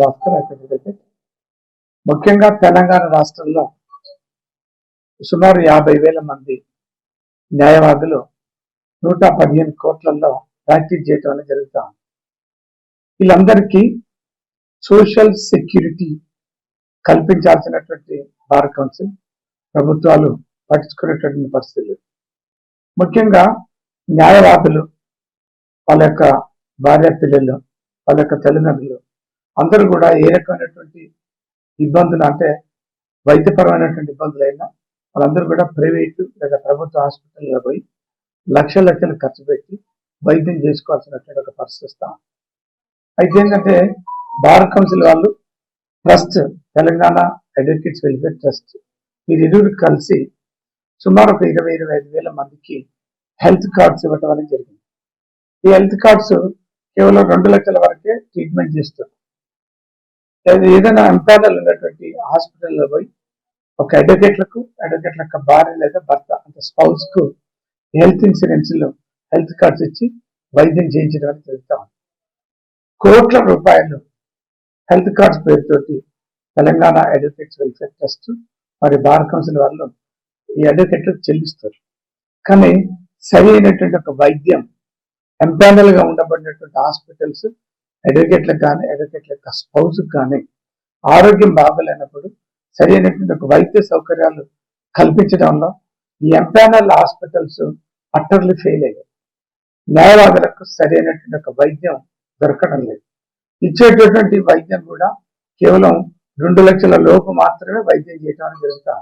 Bhaskar advocate ముఖ్యంగా తెలంగాణ రాష్ట్రంలో సుమారు యాభై వేల మంది న్యాయవాదులు నూట పదిహేను కోట్లలో ప్రాక్టీస్ చేయటం అనేది జరుగుతా ఉంది. వీళ్ళందరికీ సోషల్ సెక్యూరిటీ కల్పించాల్సినటువంటి బార్ కౌన్సిల్ ప్రభుత్వాలు పట్టించుకునేటువంటి పరిస్థితులు ముఖ్యంగా న్యాయవాదులు వాళ్ళ యొక్క భార్య పిల్లలు వాళ్ళ యొక్క తల్లిదండ్రులు అందరూ కూడా ఏ రకమైనటువంటి ఇబ్బందులు అంటే వైద్యపరమైనటువంటి ఇబ్బందులు అయినా వాళ్ళందరూ కూడా ప్రైవేటు లేదా ప్రభుత్వ హాస్పిటల్లో పోయి లక్ష లక్షలు ఖర్చు పెట్టి వైద్యం చేసుకోవాల్సినటువంటి ఒక పరిస్థితి వస్తాం. అయితే ఏంటంటే బార్ కౌన్సిల్ వాళ్ళు trust Telangana advocates welfare trust మీరు ఇరువురు కలిసి సుమారు ఒక ఇరవై ఇరవై ఐదు వేల మందికి హెల్త్ కార్డ్స్ ఇవ్వటం అనేది జరిగింది. ఈ హెల్త్ కార్డ్స్ కేవలం రెండు లక్షల వరకే ట్రీట్మెంట్ చేస్తారు ఏదైనా అంపానల్ ఉన్నటువంటి హాస్పిటల్లో పోయి ఒక అడ్వకేట్లకు అడ్వకేట్ల యొక్క భార్య లేదా భర్త అంటే స్పౌస్కు హెల్త్ ఇన్సూరెన్స్లో హెల్త్ కార్డ్స్ ఇచ్చి వైద్యం చేయించడం అనేది జరుగుతా ఉంది కోట్ల రూపాయలు హెల్త్ కార్డ్స్ పేరుతోటి తెలంగాణ అడ్వకేట్స్ వెల్ఫేర్ ట్రస్ట్ మరి బార్ కౌన్సిల్ వాళ్ళు ఈ అడ్వకేట్లకు చెల్లిస్తారు. కానీ సరి అయినటువంటి ఒక వైద్యం ఎంపానల్గా ఉండబడినటువంటి హాస్పిటల్స్ అడ్వకేట్లకు కానీ అడ్వకేట్ల యొక్క స్పౌస్ కానీ ఆరోగ్యం బాగలేనప్పుడు సరి అయినటువంటి ఒక వైద్య సౌకర్యాలు కల్పించడంలో ఈ ఎంపానల్ హాస్పిటల్స్ అట్టర్లు ఫెయిల్ అయ్యాయి. న్యాయవాదులకు సరైనటువంటి ఒక వైద్యం దొరకడం లేదు. ఇచ్చేటటువంటి వైద్యం కూడా కేవలం రెండు లక్షల లోపు మాత్రమే వైద్యం చేయడం జరుగుతా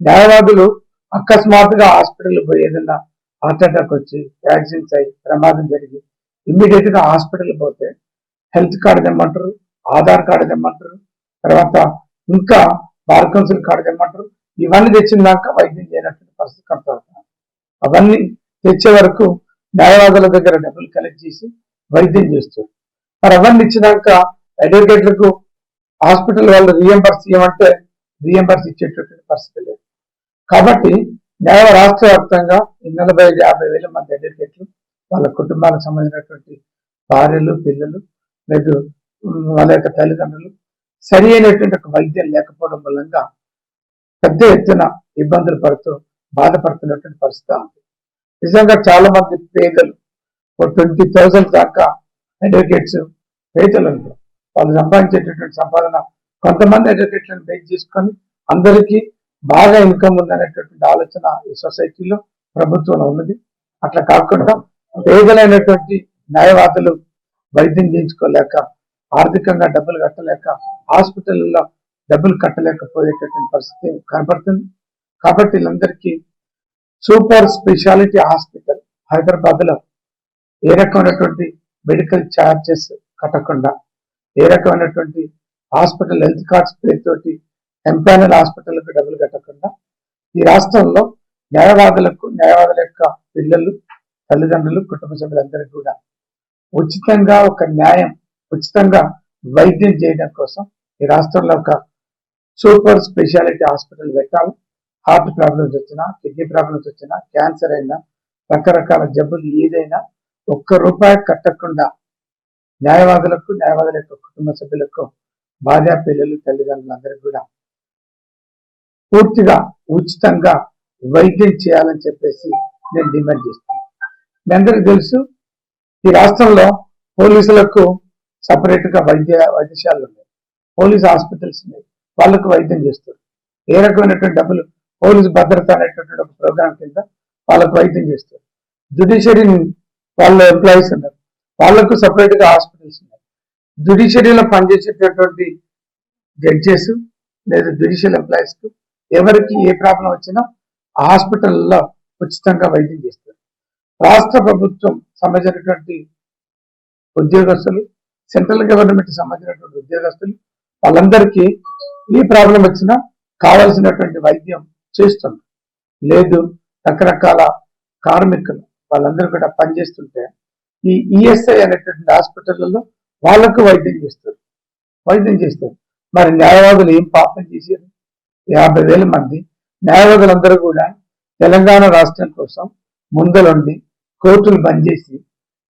న్యాయవాదులు అకస్మాత్తుగా హాస్పిటల్ పోయి ఏదన్నా హార్ట్ అటాక్ వచ్చి యాక్సిడెంట్స్ అయ్యి ప్రమాదం జరిగి ఇమ్మీడియట్గా హాస్పిటల్ పోతే హెల్త్ కార్డు తెమ్మంటారు ఆధార్ కార్డు తెమ్మంటారు తర్వాత ఇంకా బార్ కౌన్సిల్ కార్డు తెమ్మంటారు. ఇవన్నీ తెచ్చినాక వైద్యం చేయనటువంటి పరిస్థితి కనపడుతుంది. అవన్నీ తెచ్చే వరకు న్యాయవాదుల దగ్గర డబ్బులు కలెక్ట్ చేసి వైద్యం చేస్తారు. మరి అవన్నీ ఇచ్చినాక అడ్వకేట్లకు హాస్పిటల్ వాళ్ళు రియంబర్స్ ఇవ్వమంటే రియంబర్స్ ఇచ్చేటటువంటి పరిస్థితి లేదు. కాబట్టి న్యాయ రాష్ట్ర వ్యాప్తంగా నలభై ఐదు యాభై వేల మంది అడ్వకేట్లు వాళ్ళ కుటుంబాలకు సంబంధించినటువంటి భార్యలు పిల్లలు లేదు వాళ్ళ యొక్క తల్లిదండ్రులు సరి అయినటువంటి ఒక వైద్యం లేకపోవడం మూలంగా పెద్ద ఎత్తున ఇబ్బందులు పడుతూ బాధపడుతున్నటువంటి పరిస్థితి ఉంది. నిజంగా చాలా మంది పేదలు ఒక ట్వంటీ థౌసండ్ దాకా అడ్వకేట్స్ పేదలు ఉంటారు వాళ్ళు సంపాదించేటటువంటి సంపాదన కొంతమంది అడ్వకేట్లను బేస్ చేసుకొని అందరికీ బాగా ఇన్కమ్ ఉందనేటటువంటి ఆలోచన ఈ సొసైటీలో ప్రభుత్వంలో ఉన్నది. అట్లా కాకుండా పేదలైనటువంటి న్యాయవాదులు వైద్యం చేయించుకోలేక ఆర్థికంగా డబ్బులు కట్టలేక హాస్పిటల్లో డబ్బులు కట్టలేకపోయేటటువంటి పరిస్థితి కనపడుతుంది. కాబట్టి వీళ్ళందరికీ సూపర్ స్పెషాలిటీ హాస్పిటల్ హైదరాబాద్లో ఏ రకమైనటువంటి మెడికల్ ఛార్జెస్ కట్టకుండా ఏ రకమైనటువంటి హాస్పిటల్ హెల్త్ కార్డ్స్ పేరుతోటి ఎంపానల్ హాస్పిటల్కు డబ్బులు కట్టకుండా ఈ రాష్ట్రంలో న్యాయవాదులకు న్యాయవాదుల యొక్క పిల్లలు తల్లిదండ్రులు కుటుంబ సభ్యులందరికీ కూడా ఉచితంగా ఒక న్యాయం ఉచితంగా వైద్యం చేయడం కోసం ఈ రాష్ట్రంలో ఒక సూపర్ స్పెషాలిటీ హాస్పిటల్ పెట్టాలి. హార్ట్ ప్రాబ్లమ్స్ వచ్చినా కిడ్నీ ప్రాబ్లమ్స్ వచ్చినా క్యాన్సర్ అయినా రకరకాల జబ్బులు ఏదైనా ఒక్క రూపాయి కట్టకుండా న్యాయవాదులకు న్యాయవాదుల యొక్క కుటుంబ సభ్యులకు భార్య పిల్లలు తల్లిదండ్రులందరికీ కూడా పూర్తిగా ఉచితంగా వైద్యం చేయాలని చెప్పేసి నేను డిమాండ్ చేస్తాను మీ అందరికీ తెలుసు ఈ రాష్ట్రంలో పోలీసులకు సపరేట్గా వైద్య వైద్యశాలలు ఉన్నాయి. పోలీస్ హాస్పిటల్స్ ఉన్నాయి. వాళ్ళకు వైద్యం చేస్తారు. ఏ రకమైనటువంటి డబ్బులు పోలీస్ భద్రత అనేటటువంటి ఒక ప్రోగ్రాం కింద వాళ్ళకు వైద్యం చేస్తారు. జుడిషియరీ వాళ్ళ ఎంప్లాయీస్ ఉన్నారు. వాళ్ళకు సపరేట్గా హాస్పిటల్స్ ఉన్నాయి. జుడిషియరీలో పనిచేసేటటువంటి జడ్జెస్ లేదా జుడిషియల్ ఎంప్లాయీస్కు ఎవరికి ఏ ప్రాబ్లం వచ్చినా హాస్పిటల్లో ఉచితంగా వైద్యం చేస్తారు. రాష్ట్ర ప్రభుత్వం సంబంధించినటువంటి ఉద్యోగస్తులు సెంట్రల్ గవర్నమెంట్ సంబంధించినటువంటి ఉద్యోగస్తులు వాళ్ళందరికీ ఏ ప్రాబ్లం వచ్చినా కావాల్సినటువంటి వైద్యం చేస్తుంది లేదు రకరకాల కార్మికులు వాళ్ళందరూ కూడా పనిచేస్తుంటే ఈ ఈఎస్ఐ అనేటువంటి హాస్పిటల్లో వాళ్ళకు వైద్యం చేస్తారు. వైద్యం చేస్తారు. మరి న్యాయవాదులు ఏం పాపం చేశారు? యాభై వేల మంది న్యాయవాదులందరూ కూడా తెలంగాణ రాష్ట్రం కోసం ముందలుండి కోర్టులు బంద్ చేసి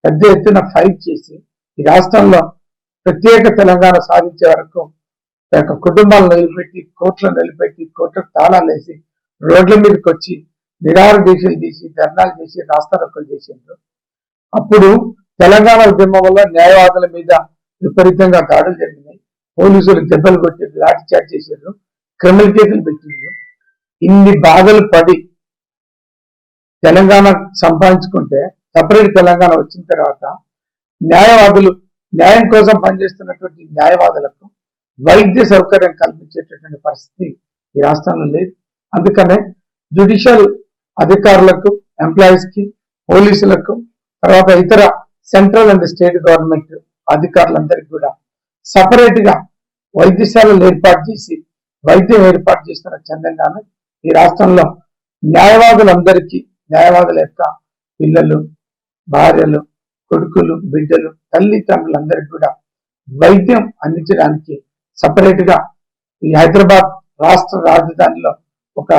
పెద్ద ఎత్తున ఫైట్ చేసి ఈ రాష్ట్రంలో ప్రత్యేక తెలంగాణ సాధించే వరకు యొక్క కుటుంబాలను నిలబెట్టి కోర్టులను నిలబెట్టి కోర్టుకు తాళాలు వేసి రోడ్ల మీదకి వచ్చి నిరాహార దీక్షలు చేసి ధర్నాలు చేసి రాస్తారోకలు చేసిండ్రు. అప్పుడు తెలంగాణ ఉద్యమం వల్ల న్యాయవాదుల మీద విపరీతంగా దాడులు జరిగినాయి. పోలీసులు దెబ్బలు కొట్టి లాఠీ చార్జ్ చేశారు క్రిమినల్ కేసులు పెట్టిండ్రు. ఇన్ని బాధలు పడి తెలంగాణ సంపాదించుకుంటే సపరేట్ తెలంగాణ వచ్చిన తర్వాత న్యాయవాదులు న్యాయం కోసం పనిచేస్తున్నటువంటి న్యాయవాదులకు వైద్య సౌకర్యం కల్పించేటటువంటి పరిస్థితి ఈ రాష్ట్రంలో లేదు. అందుకనే జ్యుడిషియల్ అధికారులకు ఎంప్లాయీస్కి పోలీసులకు తర్వాత ఇతర సెంట్రల్ అండ్ స్టేట్ గవర్నమెంట్ అధికారులందరికీ కూడా సపరేట్గా వైద్యశాలలు ఏర్పాటు చేసి వైద్యం ఏర్పాటు చేస్తున్న చందంగానే ఈ రాష్ట్రంలో న్యాయవాదులందరికీ న్యాయవాదుల యొక్క పిల్లలు భార్యలు కొడుకులు బిడ్డలు తల్లిదండ్రులందరికీ కూడా వైద్యం అందించడానికి సపరేట్గా ఈ హైదరాబాద్ రాష్ట్ర రాజధానిలో ఒక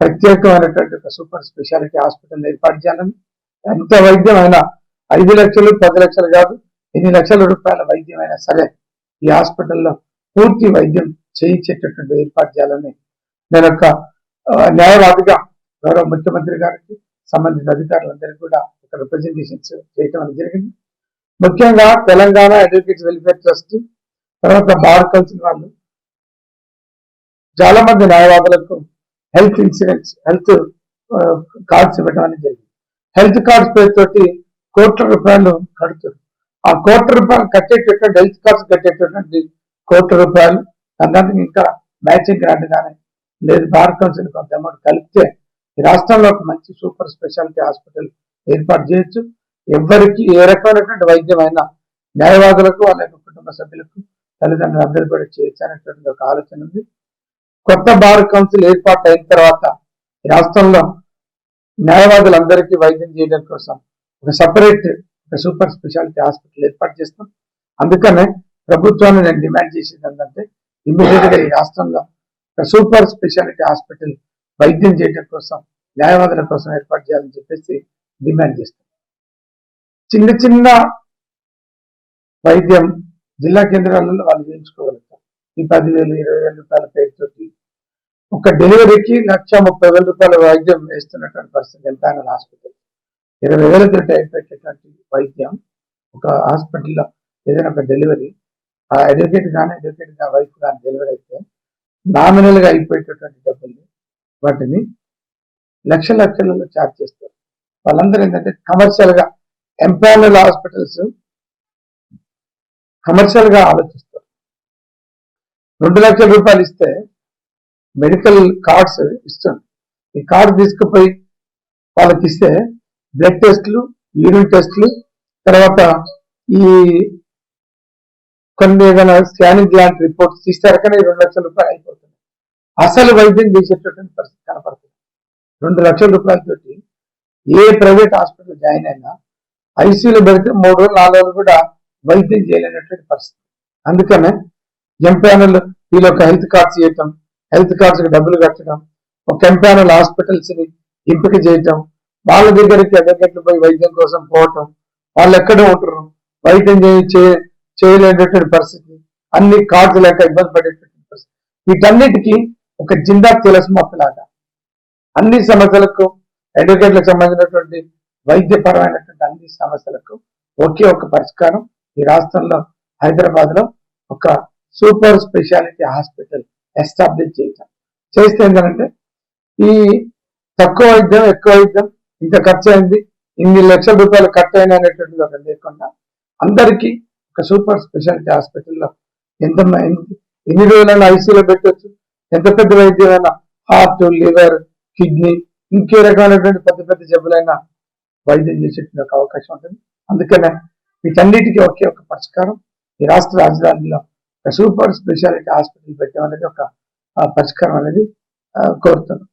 ప్రత్యేకమైనటువంటి ఒక సూపర్ స్పెషాలిటీ హాస్పిటల్ ఏర్పాటు చేయాలని. ఎంత వైద్యం అయినా ఐదు లక్షలు పది లక్షలు కాదు ఎన్ని లక్షల రూపాయల వైద్యం అయినా సరే ఈ హాస్పిటల్లో పూర్తి వైద్యం చేయించేటటువంటి ఏర్పాటు చేయాలని నేను ఒక న్యాయవాదిగా గౌరవ ముఖ్యమంత్రి గారికి సంబంధిత అధికారులందరికీ కూడా ఒక రిప్రజెంటేషన్స్ చేయటం జరిగింది. ముఖ్యంగా తెలంగాణ అడ్వకేట్స్ వెల్ఫేర్ ట్రస్ట్ తర్వాత బార్ కౌన్సిల్ వాళ్ళు చాలా మంది న్యాయవాదులకు హెల్త్ ఇన్సూరెన్స్ హెల్త్ కార్డ్స్ ఇవ్వడం అనేది జరిగింది. హెల్త్ కార్డ్స్ పేరుతోటి కోట్ల రూపాయలు కడుతారు ఆ కోట్ల రూపాయలు కట్టేటటువంటి హెల్త్ కార్డ్స్ కట్టేటటువంటి కోట్ల రూపాయలు దానికి ఇంకా మ్యాచింగ్ గ్రాంట్ కానీ లేదు. బార్ కౌన్సిల్ కొంత అమౌంట్ కలిపితే ఈ రాష్ట్రంలో ఒక మంచి సూపర్ స్పెషాలిటీ హాస్పిటల్ ఏర్పాటు చేయొచ్చు. ఎవరికి ఏ రకమైనటువంటి వైద్యం న్యాయవాదులకు వాళ్ళ యొక్క కుటుంబ సభ్యులకు తల్లిదండ్రులు అందరూ కూడా చేయొచ్చు అనేటువంటి ఒక ఆలోచన ఉంది. కొత్త బార్ కౌన్సిల్ ఏర్పాటు అయిన తర్వాత ఈ రాష్ట్రంలో న్యాయవాదులందరికీ వైద్యం చేయడం కోసం ఒక సపరేట్ ఒక సూపర్ స్పెషాలిటీ హాస్పిటల్ ఏర్పాటు చేస్తాం. అందుకనే ప్రభుత్వాన్ని నేను డిమాండ్ చేసేది ఏంటంటే ఇమ్మీడియట్గా ఈ రాష్ట్రంలో ఒక సూపర్ స్పెషాలిటీ హాస్పిటల్ వైద్యం చేయడం కోసం న్యాయవాదుల కోసం ఏర్పాటు చేయాలని చెప్పేసి డిమాండ్ చేస్తాం. చిన్న చిన్న వైద్యం జిల్లా కేంద్రాలలో వాళ్ళు చేయించుకోగలుగుతారు. ఈ పదివేలు ఇరవై వేల రూపాయల పేరుతోటి. ఒక డెలివరీకి లక్ష ముప్పై వేల రూపాయల వైద్యం వేస్తున్నటువంటి పరిస్థితి ఎంపైనల్ హాస్పిటల్. ఇరవై వేలతోటి అయిపోయేటటువంటి వైద్యం ఒక హాస్పిటల్లో ఏదైనా ఒక డెలివరీ ఆ అడ్వకేట్ కానీ అడ్వకేట్ కానీ వైఫ్ కానీ డెలివరీ అయితే నామినల్గా అయిపోయేటటువంటి వాటిని లక్ష లక్షలలో ఛార్జ్ చేస్తారు. వాళ్ళందరూ ఏంటంటే కమర్షియల్గా ఎంపానల్ హాస్పిటల్స్ కమర్షియల్గా ఆలోచిస్తారు. రెండు లక్షల రూపాయలు ఇస్తే మెడికల్ కార్డ్స్ ఇస్తుంది ఈ కార్డు తీసుకుపోయి వాళ్ళకి ఇస్తే బ్లడ్ టెస్ట్లు యూరిన్ టెస్ట్లు తర్వాత ఈ కొన్ని ఏదైనా స్కానింగ్ లాంటి రిపోర్ట్స్ తీస్తారు కానీ రెండు లక్షల రూపాయలు అయిపోతుంది. అసలు వైద్యం చేసేటటువంటి పరిస్థితి కనపడుతుంది. రెండు లక్షల రూపాయలతోటి ఏ ప్రైవేట్ హాస్పిటల్ జాయిన్ అయినా ఐసీలో పెడితే మూడు రోజులు నాలుగు రోజులు కూడా వైద్యం చేయలేనటువంటి పరిస్థితి. అందుకనే ఎంపానల్ వీళ్ళు ఒక హెల్త్ కార్డ్స్ చేయటం హెల్త్ కార్డ్స్కి డబ్బులు కట్టడం ఒక ఎంపానల్ హాస్పిటల్స్ని ఎంపిక చేయటం వాళ్ళ దగ్గరికి అడ్వకేట్లు పోయి వైద్యం కోసం పోవటం వాళ్ళు ఎక్కడ ఉంటారు వైద్యం చేయ- చేయలేనటువంటి పరిస్థితి అన్ని కార్డ్స్ లేక ఇబ్బంది పడేటటువంటి పరిస్థితి. వీటన్నిటికీ ఒక జిందా తులసిమొక్క అన్ని సమస్యలకు అడ్వకేట్లకు సంబంధించినటువంటి వైద్యపరమైనటువంటి అన్ని సమస్యలకు ఒకే ఒక పరిష్కారం. ఈ రాష్ట్రంలో హైదరాబాద్లో ఒక సూపర్ స్పెషాలిటీ హాస్పిటల్ ఎస్టాబ్లిష్ చేయటం చేస్తే ఏంటంటే ఈ తక్కువ వైద్యం ఎక్కువ వైద్యం ఇంత ఖర్చు అయింది ఇన్ని లక్షల రూపాయలు ఖర్చు అయిన అనేటువంటిది ఒక లేకుండా అందరికీ ఒక సూపర్ స్పెషాలిటీ హాస్పిటల్లో ఎంత ఎన్ని- రోజులైనా ఐసీలో పెట్టొచ్చు ఎంత పెద్ద వైద్యమైనా హార్ట్ లివర్ కిడ్నీ ఇంకే రకమైనటువంటి పెద్ద పెద్ద జబ్బులైనా వైద్యం చేసేటువంటి ఒక అవకాశం ఉంటుంది. అందుకనే వీటన్నిటికీ ఒకే ఒక పరిష్కారం. ఈ రాష్ట్ర రాజధానిలో ఒక సూపర్ స్పెషాలిటీ హాస్పిటల్ పెట్టడం అనేది ఒక పరిష్కారం అనేది కోరుతున్నాం.